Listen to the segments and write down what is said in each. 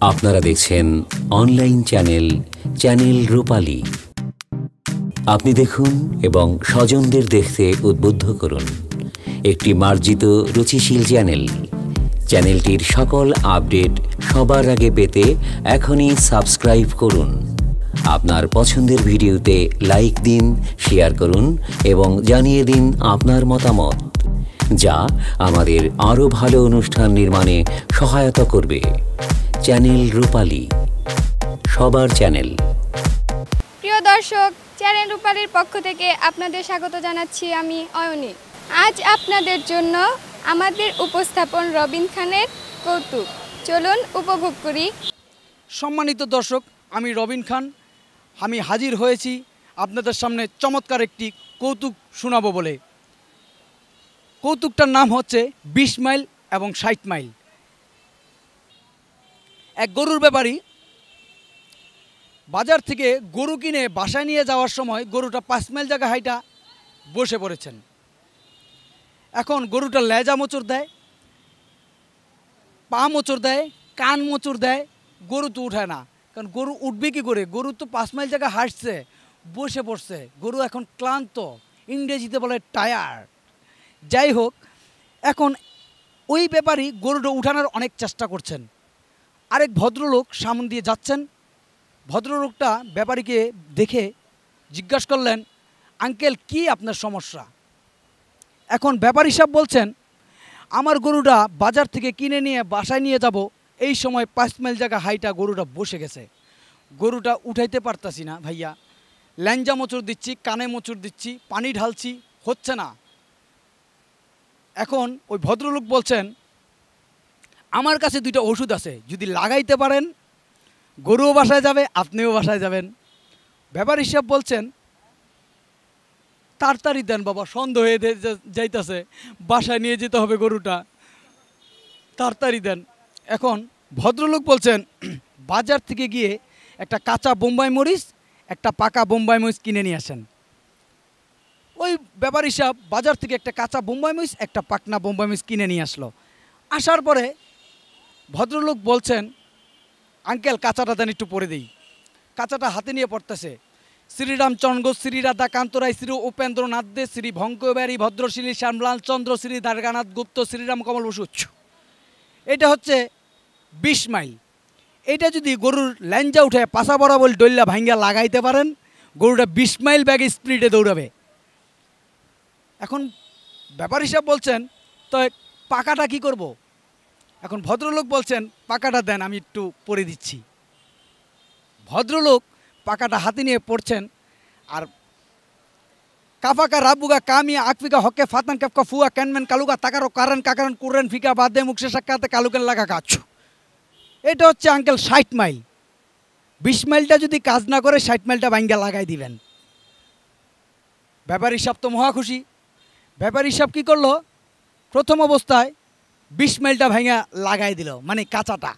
আপনারা দেখছেন online channel channel রূপালী। আপনি দেখুন এবং স্বজনদের দেখতে উদ্বুদ্ধ করুন। একটি মার্জিত, রুচিশীল চ্যানেল। চ্যানেলটির সকল আপডেট সবার আগে পেতে এখনই সাবস্ক্রাইব করুন। আপনার পছন্দের ভিডিওতে লাইক দিন, শেয়ার করুন এবং জানিয়ে দিন আপনার মতামত, যা আমাদের আরও ভালো অনুষ্ঠান নির্মাণে সহায়তা করবে। চ্যানেল রূপালী সবার চ্যানেল। প্রিয় দর্শক চ্যানেল রূপালীর পক্ষ থেকে আপনাদের স্বাগত জানাচ্ছি আমি অয়নী। আজ আপনাদের জন্য আমাদের উপস্থাপন রবিন খানের কৌতুক। চলুন উপভোগ করি। সম্মানিত দর্শক আমি রবিন খান। আমি হাজির হয়েছি আপনাদের সামনে চমৎকার একটি কৌতুক শোনাবো বলে। কৌতুকটার নাম হচ্ছে বিশ মাইল এবং ষাট মাইল। এক গরুর ব্যাপারী বাজার থেকে গরু কিনে বাসায় নিয়ে যাওয়ার সময় গরুটা পাঁচ মাইল জায়গা হাইটা বসে পড়েছেন। এখন গরুটা লেজা মোচড় দেয়, পা মোচড় দেয়, কান মোচড় দেয়, গরু তো উঠায় না। কারণ গরু উঠবে কি করে? গরু তো পাঁচ মাইল জায়গা হাঁটছে, বসে পড়ছে। গরু এখন ক্লান্ত, ইংরেজিতে বলে টায়ার যাই হোক, এখন ওই ব্যাপারই গরুটা উঠানোর অনেক চেষ্টা করছেন। আরেক ভদ্রলোক সামন দিয়ে যাচ্ছেন। ভদ্রলোকটা ব্যাপারীকে দেখে জিজ্ঞাসা করলেন, আঙ্কেল, কি আপনার সমস্যা? এখন ব্যাপারী সাহেব বলছেন, আমার গরুটা বাজার থেকে কিনে নিয়ে বাসায় নিয়ে যাব। এই সময় পাঁচ মাইল জায়গা হাইটা গরুটা বসে গেছে। গরুটা উঠাইতে পারতাছি না ভাইয়া। ল্যাঞ্জা মোচড় দিচ্ছি, কানে মোচড় দিচ্ছি, পানি ঢালছি, হচ্ছে না। এখন ওই ভদ্রলোক বলছেন আমার কাছে দুইটা ওষুধ আছে। যদি লাগাইতে পারেন, গরুও বাসায় যাবে, আপনিও বাসায় যাবেন। ব্যাপার হিসাব বলছেন, তাড়াতাড়ি দেন বাবা, সন্দেহ হয়ে যাইতাছে, বাসায় নিয়ে যেতে হবে গরুটা। তাড়াতাড়ি দেন। এখন ভদ্রলোক বলছেন, বাজার থেকে গিয়ে একটা কাঁচা বোম্বাই মরিচ, একটা পাকা বোম্বাই মরিচ কিনে নিয়ে আসেন। ওই ব্যাপার হিসাব, বাজার থেকে একটা কাঁচা বোম্বাই মরিচ, একটা পাকনা বোম্বাই মরিচ কিনে নিয়ে আসলো। আসার পরে ভদ্রলোক বলছেন, আঙ্কেল, কাঁচাটা দেন একটু পরে দিই। কাঁচাটা হাতে নিয়ে পড়তেছে। শ্রীরামচন্দ্র শ্রী রাধা কান্তরায় শ্রী উপেন্দ্রনাথ দে, শ্রী ভঙ্কবারী ভদ্রশ্রী শ্যামলাল চন্দ্র, শ্রী দ্বারকানাথ গুপ্ত শ্রীরাম কমল বসু। এটা হচ্ছে বিশ মাইল। এটা যদি গরুর ল্যাঞ্জা উঠে পাশা বরাবর ডল্লা ভাঙ্গা লাগাইতে পারেন, গরুটা বিশ মাইল ব্যাগে স্পিডে দৌড়াবে। এখন ব্যাপার হিসাব বলছেন, তো পাকাটা কি করব। এখন ভদ্রলোক বলছেন, পাকাটা দেন, আমি একটু পরে দিচ্ছি। ভদ্রলোক পাকাটা হাতে নিয়ে পড়ছেন, আর কাফাকা রাবুগা কামিয়া আকফিকা হকে ফাতান কাফকা ফুয়া ক্যানম্যান কালুকা তাকারো কারণ কাকারণ কুরেন ফিকা বাদে মুখে সাক্ষাতে কালুকেন লাগা কাছ এটা হচ্ছে আঙ্কেল ষাট মাইল। বিশ মাইলটা যদি কাজ না করে, ষাট মাইলটা ভাঙ্গা লাগাই দিবেন। ব্যাপার হিসাব তো মহা খুশি। ব্যাপার হিসাব কী করল? প্রথম অবস্থায় বিশ মাইলটা ভাঙা লাগাই দিল মানে কাঁচাটা।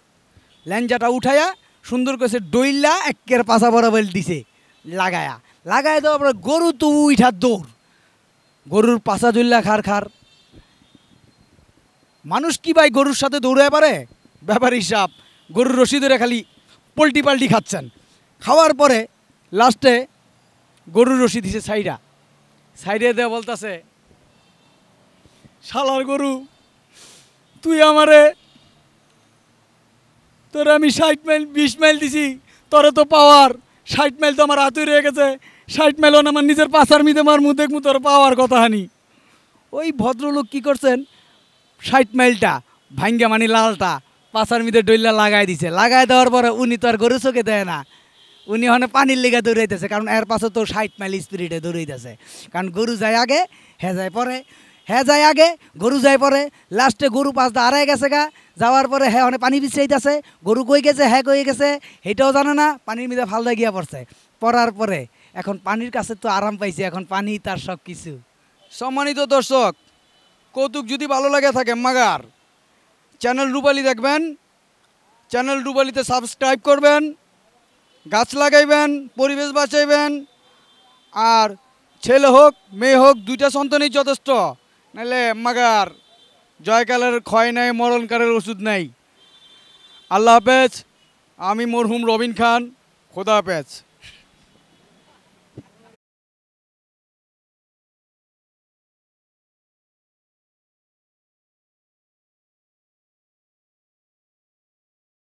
ল্যাঞ্জাটা উঠাইয়া সুন্দর করে ডইলা একের পাশা বরাবর দিছে, লাগায়া। লাগাই দেওয়ার পরে গরু তো উঠার দৌড়। গরুর পাশা জুল্লা খার খার। মানুষ কি ভাই গরুর সাথে দৌড়ায় পারে? ব্যাপার হিসাব গরুর রশি ধরে খালি পোল্টি পাল্টি খাচ্ছেন। খাওয়ার পরে লাস্টে গরুর রশি দিছে সাইডা সাইডে দেওয়া বলতেছে, শালার গরু তুই আমারে, তোর আমি ষাট মাইল, বিশ মাইল দিছি, তোরে তো পাওয়ার। ষাট মাইল তো আমার হাতুই রয়ে গেছে, ষাট মাইল আমার নিজের পাশার মিতে আমার মুখ দেখমু তোর পাওয়ার কথা হানি। ওই ভদ্রলোক কি করছেন? ষাট মাইলটা ভাঙ্গা মানে লালটা পাশার মিতে ডইলা লাগাই দিছে। লাগাই দেওয়ার পরে উনি তো আর গরু চোখে দেয় না। উনি ওখানে পানির লেগে দৌড়াইতেছে, কারণ এর পাশে তো ষাট মাইল স্পিরিটে দৌড়াইতেছে। কারণ গরু যায় আগে, হে যায় পরে। হ্যাঁ যায় আগে, গরু যায় পরে। লাস্টে গরু পাঁচ দা আড়াই গেছে গা। যাওয়ার পরে হ্যাঁ অনেক পানি বিছাইতেছে। গরু কই গেছে হ্যাঁ কই গেছে সেটাও জানে না। পানির মধ্যে ফালদা গিয়া পড়ছে। পড়ার পরে এখন পানির কাছে তো আরাম পাইছে, এখন পানি তার সব কিছু সম্মানিত দর্শক, কৌতুক যদি ভালো লাগে থাকে, মাগার, চ্যানেল রূপালি দেখবেন, চ্যানেল রূপালিতে সাবস্ক্রাইব করবেন, গাছ লাগাইবেন, পরিবেশ বাঁচাইবেন, আর ছেলে হোক, মেয়ে হোক, দুইটা সন্তানই যথেষ্ট। নাহলে মাগার জয়কালের ক্ষয় নাই, মরণকালের ওষুধ নাই। আল্লাহ হাফেজ, আমি মরহুম রবিন খান, খোদা হাফেজ।